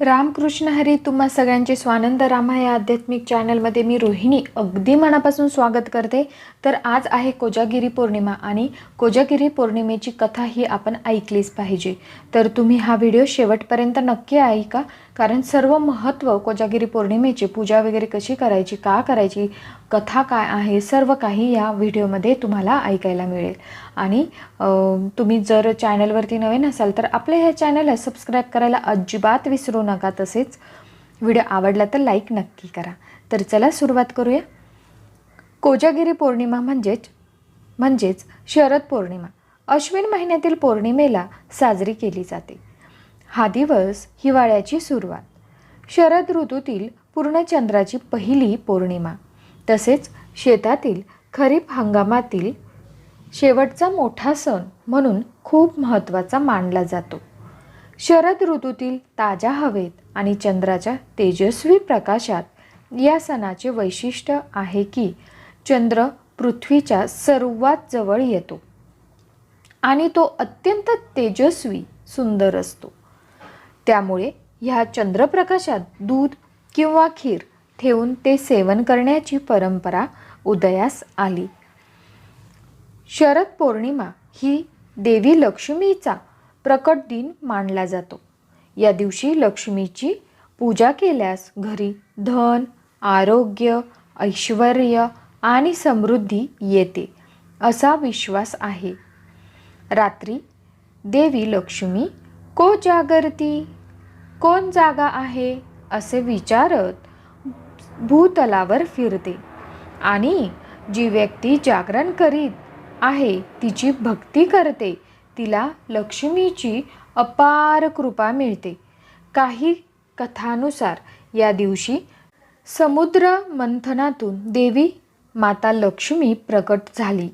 रामकृष्ण हरी तुम्हा सगळ्यांचे स्वानंद रामा या आध्यात्मिक चॅनलमध्ये मी रोहिणी अगदी मनापासून स्वागत करते. तर आज आहे कोजागिरी पौर्णिमा आणि कोजागिरी पौर्णिमेची कथा ही आपण ऐकलीच पाहिजे. तर तुम्ही हा व्हिडिओ शेवटपर्यंत नक्की ऐका. कारण सर्व महत्त्व कोजागिरी पौर्णिमेची पूजा वगैरे कशी करायची का करायची कथा काय आहे सर्व काही या व्हिडिओमध्ये तुम्हाला ऐकायला मिळेल. आणि तुम्ही जर चॅनलवरती नवीन असाल तर आपल्या ह्या चॅनलला सबस्क्राईब करायला अजिबात विसरू नका. तसेच व्हिडिओ आवडला तर लाईक नक्की करा. तर चला सुरुवात करूया. कोजागिरी पौर्णिमा म्हणजेच म्हणजेच शरद पौर्णिमा. अश्विन महिन्यातील पौर्णिमेला साजरी केली जाते. हा दिवस हिवाळ्याची सुरुवात. शरद ऋतूतील पूर्णचंद्राची पहिली पौर्णिमा. तसेच शेतातील खरीप हंगामातील शेवटचा मोठा सण म्हणून खूप महत्त्वाचा मानला जातो. शरद ऋतूतील ताज्या हवेत आणि चंद्राच्या तेजस्वी प्रकाशात या सणाचे वैशिष्ट्य आहे की चंद्र पृथ्वीच्या सर्वात जवळ येतो आणि तो अत्यंत तेजस्वी सुंदर असतो. त्यामुळे ह्या चंद्रप्रकाशात दूध किंवा खीर ठेवून ते सेवन करण्याची परंपरा उदयास आली. शरद पौर्णिमा ही देवी लक्ष्मीचा प्रकट दिन मानला जातो. या दिवशी लक्ष्मीची पूजा केल्यास घरी धन आरोग्य ऐश्वर आणि समृद्धी येते असा विश्वास आहे. रात्री देवी लक्ष्मी को जागरती? कोण जागा आहे असे विचारत भूतलावर फिरते. आणि जी व्यक्ती जागरण करीत आहे तिची भक्ती करते. तिला लक्ष्मीची अपार कृपा मिळते. काही कथानुसार या दिवशी समुद्र मंथनातून देवी माता लक्ष्मी प्रकट झाली.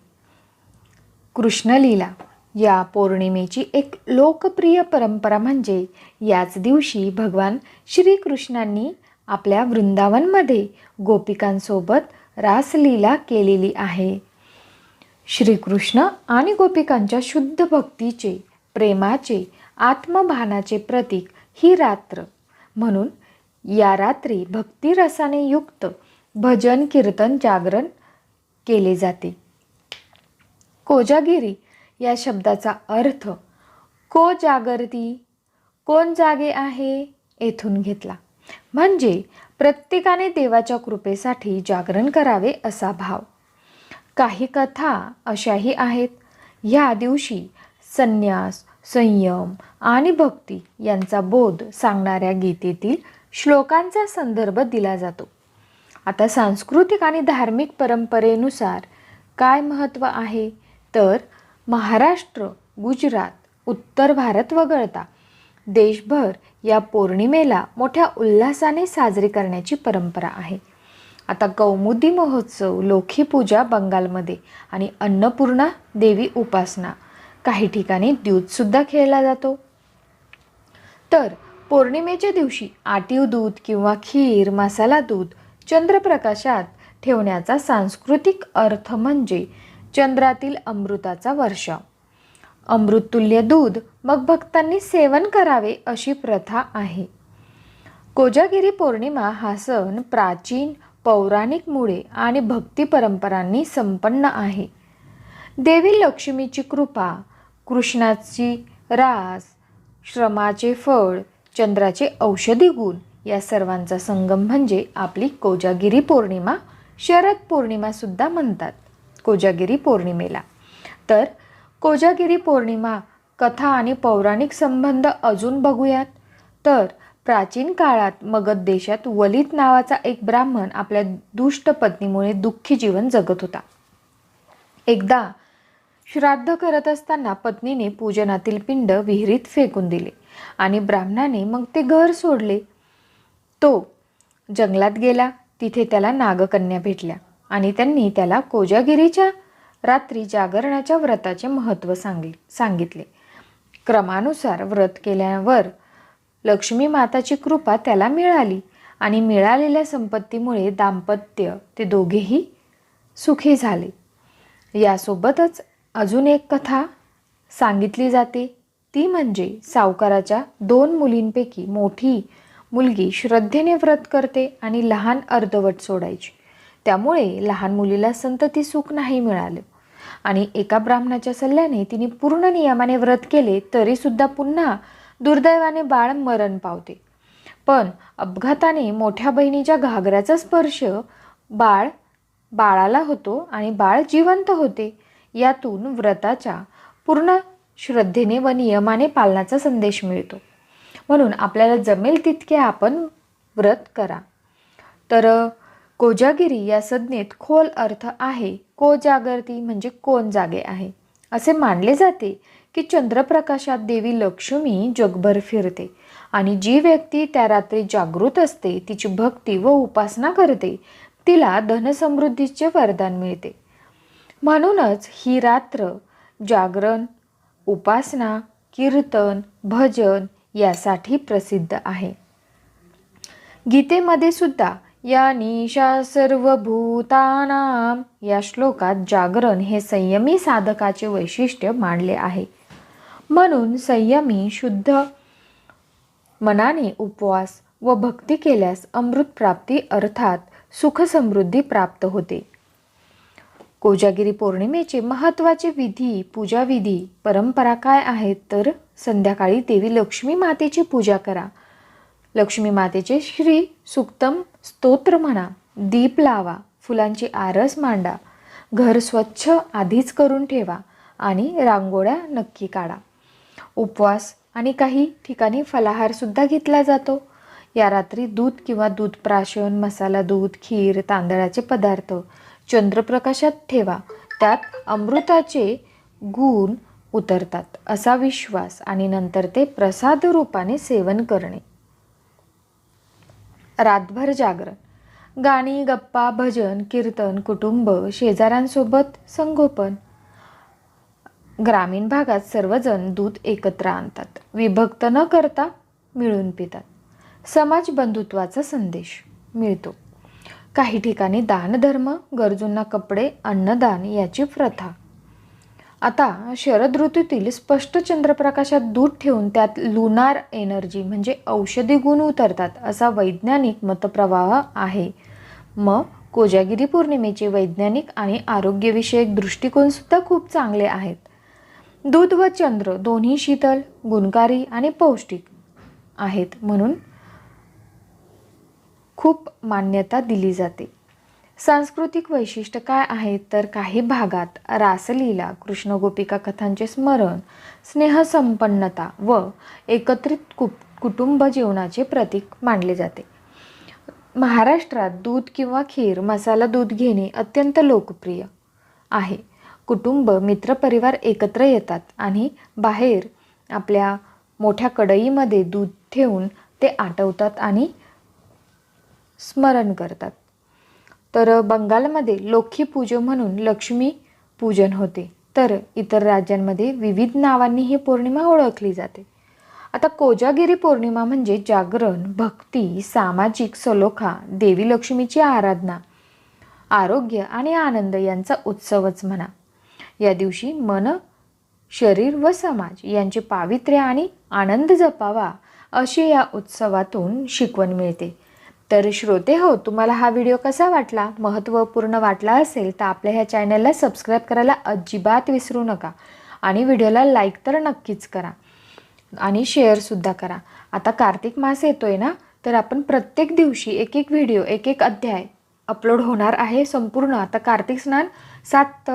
कृष्णलीला या पौर्णिमेची एक लोकप्रिय परंपरा म्हणजे याच दिवशी भगवान श्रीकृष्णांनी आपल्या वृंदावनमध्ये गोपिकांसोबत रासलीला केलेली आहे. श्रीकृष्ण आणि गोपिकांच्या शुद्ध भक्तीचे प्रेमाचे आत्मभानाचे प्रतीक ही रात्र. म्हणून या रात्री भक्तिरसाने युक्त भजन कीर्तन जागरण केले जाते. कोजागिरी या शब्दाचा अर्थ को जागरती कोण जागे आहे येथून घेतला. म्हणजे प्रत्येकाने देवाच्या कृपेसाठी जागरण करावे असा भाव. काही कथा अशाही आहेत. ह्या दिवशी संन्यास संयम आणि भक्ती यांचा बोध सांगणाऱ्या गीतेतील श्लोकांचा संदर्भ दिला जातो. आता सांस्कृतिक आणि धार्मिक परंपरेनुसार काय महत्त्व आहे? तर महाराष्ट्र गुजरात उत्तर भारत वगळता. देशभर या पौर्णिमेला मोठ्या उल्हासाने साजरी करण्याची परंपरा आहे. आता कौमुदी महोत्सव लोखी पूजा बंगालमध्ये आणि अन्नपूर्णा देवी उपासना. काही ठिकाणी दूधसुद्धा खेळला जातो. तर पौर्णिमेच्या दिवशी आटीव दूध किंवा खीर मसाला दूध चंद्रप्रकाशात ठेवण्याचा सांस्कृतिक अर्थ म्हणजे चंद्रातील अमृताचा वर्ष. अमृततुल्य दूध मग भक्तांनी सेवन करावे अशी प्रथा आहे. कोजागिरी पौर्णिमा हा सण प्राचीन पौराणिक मुळे आणि भक्ती परंपरांनी संपन्न आहे. देवी लक्ष्मीची कृपा कृष्णाची रास श्रमाचे फळ चंद्राचे औषधी गुण या सर्वांचा संगम म्हणजे आपली कोजागिरी पौर्णिमा शरद पौर्णिमासुद्धा म्हणतात. कोजागिरी पौर्णिमेला. तर कोजागिरी पौर्णिमा कथा आणि पौराणिक संबंध अजून बघूयात. तर प्राचीन काळात मगध देशात वलित नावाचा एक ब्राह्मण आपल्या दुष्ट पत्नीमुळे दुःखी जीवन जगत होता. एकदा श्राद्ध करत असताना पत्नीने पूजनातील पिंड विहिरीत फेकून दिले आणि ब्राह्मणाने मग ते घर सोडले. तो जंगलात गेला तिथे त्याला नागकन्या भेटल्या. आणि त्यांनी त्याला कोजागिरीच्या रात्री जागरणाच्या व्रताचे महत्त्व सांगले सांगितले. क्रमानुसार व्रत केल्यावर लक्ष्मी माताची कृपा त्याला मिळाली आणि मिळालेल्या संपत्तीमुळे दाम्पत्य ते दोघेही सुखी झाले. यासोबतच अजून एक कथा सांगितली जाते. ती म्हणजे सावकाराच्या दोन मुलींपैकी मोठी मुलगी श्रद्धेने व्रत करते आणि लहान अर्धवट सोडायची. त्यामुळे लहान मुलीला संतती सुख नाही मिळालं. आणि एका ब्राह्मणाच्या सल्ल्याने तिने पूर्ण नियमाने व्रत केले तरीसुद्धा पुन्हा दुर्दैवाने बाळ मरण पावते. पण अपघाताने मोठ्या बहिणीच्या घागऱ्याचा स्पर्श बाळ बाळाला होतो आणि बाळ जिवंत होते. यातून व्रताच्या पूर्ण श्रद्धेने व नियमाने पालनाचा संदेश मिळतो. म्हणून आपल्याला जमेल तितके आपण व्रत करा. तर कोजागिरी या संज्ञेत खोल अर्थ आहे. कोजागरती म्हणजे कोण जागे आहे. असे मानले जाते की चंद्रप्रकाशात देवी लक्ष्मी जगभर फिरते आणि जी व्यक्ती त्या रात्री जागृत असते तिची भक्ती व उपासना करते तिला धनसमृद्धीचे वरदान मिळते. म्हणूनच ही रात्र जागरण उपासना कीर्तन भजन यासाठी प्रसिद्ध आहे. गीतेमध्ये सुद्धा या निशा सर्वभूतानाम या श्लोकात जागरण हे संयमी साधकाचे वैशिष्ट्य मांडले आहे. म्हणून संयमी शुद्ध मनाने उपवास व भक्ती केल्यास अमृत प्राप्ती अर्थात सुखसमृद्धी प्राप्त होते. कोजागिरी पौर्णिमेचे महत्त्वाचे विधी पूजाविधी परंपरा काय आहेत? तर संध्याकाळी देवी लक्ष्मी मातेची पूजा करा. लक्ष्मी मातेचे श्री सुक्तम स्तोत्र म्हणा दीप लावा फुलांची आरस मांडा घर स्वच्छ आधीच करून ठेवा आणि रांगोळ्या नक्की काढा. उपवास आणि काही ठिकाणी फलाहारसुद्धा घेतला जातो. या रात्री दूध किंवा दूध प्राशन मसाला दूध खीर तांदळाचे पदार्थ चंद्रप्रकाशात ठेवा. त्यात अमृताचे गुण उतरतात असा विश्वास आणि नंतर ते प्रसाद रूपाने सेवन करणे. रातभर जागरण. गाणी गप्पा भजन कीर्तन कुटुंब शेजाऱ्यांसोबत संगोपन. ग्रामीण भागात सर्वजण दूध एकत्र आणतात. विभक्त न करता मिळून पितात. समाज बंधुत्वाचा संदेश मिळतो. काही ठिकाणी दानधर्म गरजूंना कपडे अन्नदान याची प्रथा आता शरद ऋतूतील स्पष्ट चंद्रप्रकाशात दूध ठेवून त्यात लुनार एनर्जी म्हणजे औषधी गुण उतरतात असा वैज्ञानिक मतप्रवाह आहे. मग कोजागिरी पौर्णिमेचे वैज्ञानिक आणि आरोग्यविषयक दृष्टिकोनसुद्धा खूप चांगले आहेत. दूध व चंद्र दोन्ही शीतल गुणकारी आणि पौष्टिक आहेत म्हणून खूप मान्यता दिली जाते. सांस्कृतिक वैशिष्ट्य काय आहेत तर काही भागात रासलीला कृष्ण गोपिका कथांचे स्मरण स्नेहसंपन्नता व एकत्रित कुप कुटुंब जीवनाचे प्रतीक मानले जाते. महाराष्ट्रात दूध किंवा खीर मसाला दूध घेणे अत्यंत लोकप्रिय आहे. कुटुंब मित्रपरिवार एकत्र येतात आणि बाहेर आपल्या मोठ्या कढईमध्ये दूध ठेवून ते आटवतात आणि स्मरण करतात. तर बंगालमध्ये लोखी पूजो म्हणून लक्ष्मी पूजन होते. तर इतर राज्यांमध्ये विविध नावांनी ही पौर्णिमा ओळखली जाते. आता कोजागिरी पौर्णिमा म्हणजे जागरण भक्ती सामाजिक सलोखा देवी लक्ष्मीची आराधना आरोग्य आणि आनंद यांचा उत्सवच म्हणा. या दिवशी मन शरीर व समाज यांचे पावित्र्य आणि आनंद जपावा अशी या उत्सवातून शिकवण मिळते. तर श्रोते हो तुम्हाला हा व्हिडिओ कसा वाटला? महत्त्वपूर्ण वाटला असेल तर आपल्या ह्या चॅनलला सबस्क्राईब करायला अजिबात विसरू नका. आणि व्हिडिओला लाईक तर नक्कीच करा. आणि शेअरसुद्धा करा. आता कार्तिक मास येतो आहे ना तर आपण प्रत्येक दिवशी एक एक व्हिडिओ एक एक अध्याय अपलोड होणार आहे संपूर्ण. आता कार्तिक स्नान सात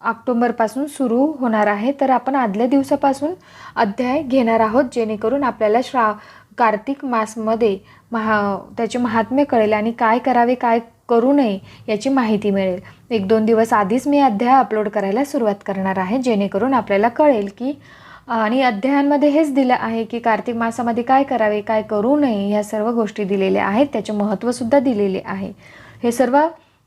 ऑक्टोंबरपासून सुरू होणार आहे. तर आपण आदल्या दिवसापासून अध्याय घेणार आहोत जेणेकरून आपल्याला श्रा कार्तिक मासमध्ये महा त्याचे महात्म्य कळेल आणि काय करावे काय करू नये याची माहिती मिळेल. एक दोन दिवस आधीच मी अध्याय अपलोड करायला सुरुवात करणार आहे जेणेकरून आपल्याला कळेल की आणि अध्यायांमध्ये हेच दिलं आहे की कार्तिक मासामध्ये काय करावे काय करू नये ह्या सर्व गोष्टी दिलेल्या आहेत त्याचे महत्त्वसुद्धा दिलेले आहे. हे सर्व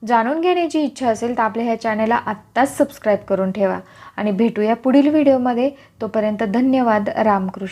जाणून घेण्याची इच्छा असेल तर आपल्या ह्या चॅनलला आत्ताच सबस्क्राईब करून ठेवा. आणि भेटूया पुढील व्हिडिओमध्ये तोपर्यंत धन्यवाद. रामकृष्ण.